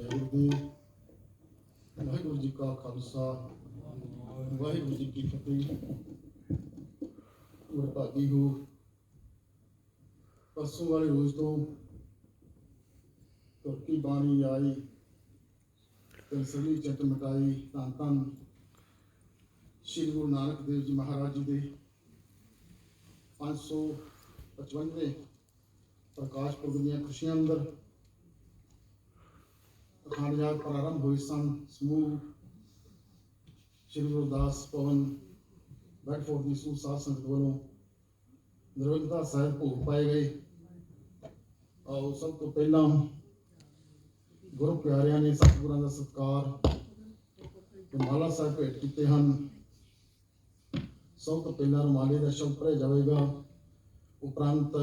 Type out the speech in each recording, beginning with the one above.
ਜੈ ਗੁਰਦੇਵ ਵਾਹਿਗੁਰੂ ਜੀ ਕਾ ਖਾਲਸਾ, ਵਾਹਿਗੁਰੂ ਜੀ ਕੀ ਫਤਿਹ। ਵਰਤਾਗੀ ਹੋ। ਪਰਸੋਂ ਵਾਲੇ ਰੋਜ਼ ਤੋਂ ਤੁਰਕੀ ਬਾਣੀ ਆਈ ਤਨਸਲੀ ਚਟ ਮਟਾਈ, ਧੰਨ ਧੰਨ ਸ਼੍ਰੀ ਗੁਰੂ ਨਾਨਕ ਦੇਵ ਜੀ ਮਹਾਰਾਜ ਜੀ ਦੇ 555 ਪ੍ਰਕਾਸ਼ ਪੁਰਬ ਦੀਆਂ ਖੁਸ਼ੀਆਂ ਅੰਦਰ ਅਖੰਡ ਪ੍ਰਾਰੰਭ ਹੋਏ ਸਨ। ਸਮੂਹ ਸ਼੍ਰੀ ਗੁਰਦਾਸ ਭਵਨ ਬੈਡਫੋਰਡ ਦੀ ਸੂ ਸਾਧ ਸੰਗਤ ਵੱਲੋਂ ਨਿਰਵੰਤਾ ਸਾਹਿਬ ਭੋਗ ਪਾਏ ਗਏ। ਆਓ ਸਭ ਤੋਂ ਪਹਿਲਾਂ ਗੁਰੂ ਪਿਆਰਿਆਂ ਨੇ ਸਤਿਗੁਰਾਂ ਦਾ ਸਤਿਕਾਰ ਤੇ ਮਾਲਾ ਸਾਹਿਬ ਭੇਟ ਕੀਤੇ ਹਨ। ਸਭ ਤੋਂ ਪਹਿਲਾਂ ਰੁਮਾਲੇ ਦਾ ਸ਼ਬਦ ਪੜ੍ਹਿਆ ਜਾਵੇਗਾ। ਉਪਰੰਤ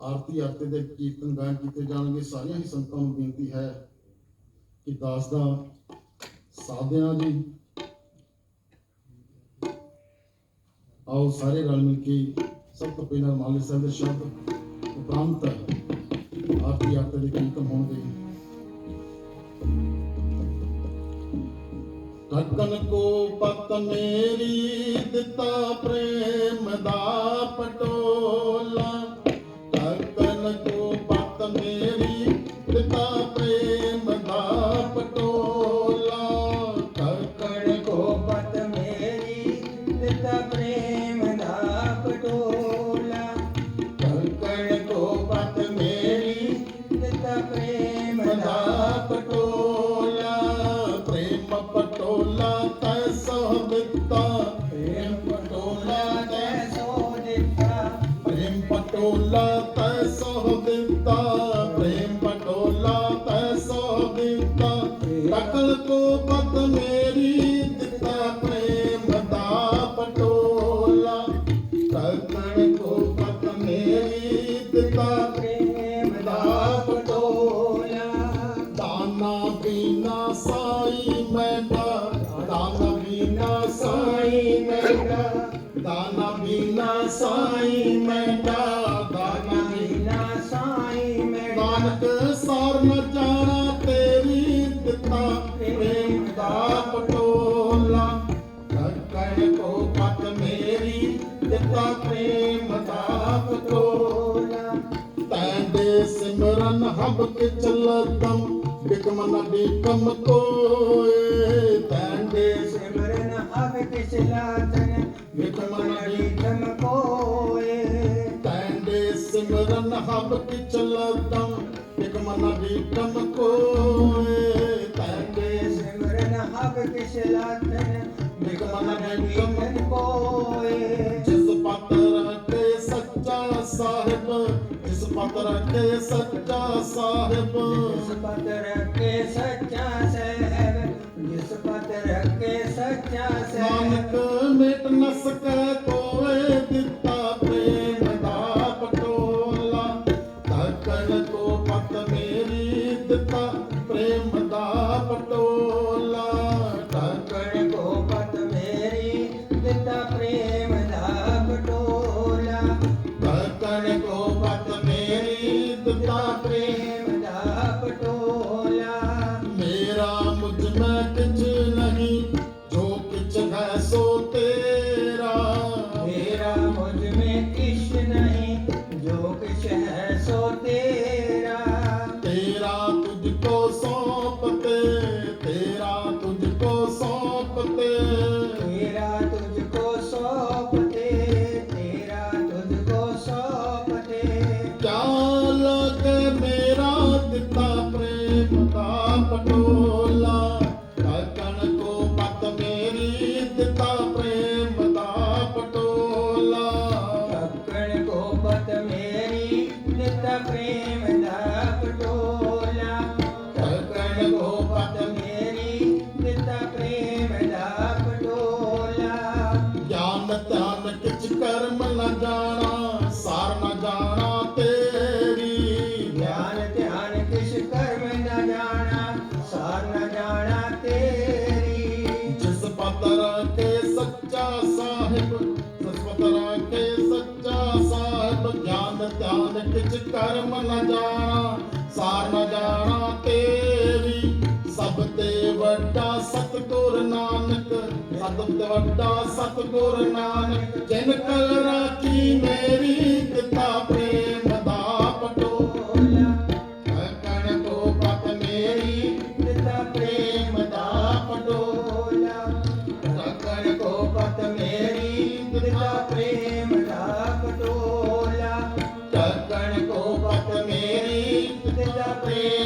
ਆਰਤੀ ਆਰਤੀ ਦੇ ਕੀਰਤਨ ਗਾਇਨ ਕੀਤੇ ਜਾਣਗੇ। ਸਾਰੀਆਂ ਹੀ ਸੰਤਾਂ ਨੂੰ ਬੇਨਤੀ ਹੈ ਕਿ ਦਾਸ ਦਾ ਸਾਥ ਦੇਣਾ ਜੀ। ਆਓ ਸਾਰੇ ਰਲ ਮਿਲ ਕੇ ਸਭ ਤੋਂ ਪਹਿਲਾਂ ਰੁਮਾਲੇ ਸਾਹਿਬ ਦੇ ਸ਼ਬਦ ਉਪਰੰਤ ਆਰਤੀ ਆਰਤੀ ਦੇ ਕੀਰਤਨ ਹੋਣਗੇ। ਢੱਕਣ ਕੋ ਪਤ ਮੇਰੀ ਦਿੱਤਾ ਪ੍ਰੇਮ ਦਾ ਪਟੋਲਾ ਦਿੱਤਾ ਟਕਲ ਕੋ ਪਤ ਮੇਰੀ ਦਿੱਤਾ ਪ੍ਰੇਮ ਦਾ ਪਟੋਲਾ ਟਕਲ ਕੋ ਪਤ ਮੇਰੀ ਦਿੱਤਾ ਪ੍ਰੇਮ ਦਾ ਪਟੋਲਾ ਦਾਨਾ ਬਿਨਾ ਸਾਈ ਮੈਂ ਦਾਨਾ ਬਿਨਾ ਸਾਈ ਮੈਂ ਦਾਨਾ ਬਿਨਾ ਸਾਈ ਮੈਂ ਦਾਨਾ ਬਿਨਾ ਸਾਈ ਮੈਂ ਨਾਨਕ ਸਾਰ ਨ ਤੈਂਦੇ ਸਿਮਰਨ ਹਬ ਕੇ ਚੱਲਦਮ ਬਿਕਮਨ ਬਿਕਮ ਕੋਏ ਤੈਂਦੇ ਸਿਮਰਨ ਹਵ ਕਿਸ ਲਾਤਨ ਬਿਕਮਨ ਵਿਕਮ ਕੋਏ ਤੈਂਦੇ ਸਿਮਰਨ ਹਬ ਕੇ ਚੱਲਦਮ ਬਿਕਮਨ ਬਿਕਮ ਕੋਏ ਤੈਂਦੇ ਸਿਮਰਨ ਹਵ ਕਿਸ ਲਾਤਨ ਬਿਕਮਨ ਵਿਕਮ ਜਿਸ ਪਤਰ ਕੇ ਸੱਚਾ ਸਾਹਿਬ। ਜਿਸ ਪਤਰ ਕੇ ਸੱਚਾ ਸਹਿਬ ਜਿਸ ਪਤਰ ਕੇ ਸੱਚਾ ਨਾਨਕ ਸਹਿਬ। ਮਿਟ ਨ ਸਕੈ ਕੋਏ 嗯。ਸਤਗੁਰ ਨਾਨਕ ਸਤਿ ਤਵੱਡਾ ਸਤਗੁਰ ਨਾਨਕ, ਜਿਨ ਕਲ ਰਾਖੀ ਮੇਰੀ ਕਿਤਾ ਪ੍ਰੇਮ ਦਾ ਪਟੋਲਾ ਕਣ ਕੋ ਪਤ ਮੇਰੀ ਕਿਤਾ ਪ੍ਰੇਮ ਦਾ ਪਟੋਲਾ ਕਣ ਕੋ ਪਤ ਮੇਰੀ ਕਿਤਾ ਪ੍ਰੇਮ ਦਾ ਪਟੋਲਾ ਕਣ ਕੋ ਪਤ ਮੇਰੀ ਕਿਤਾ ਪ੍ਰੇਮ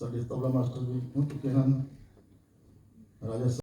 ਸਾਡੇ ਤਬਲਾ ਮਾਸਟਰ ਵੀ ਹੁਣ ਚੁੱਕੇ ਹਨ।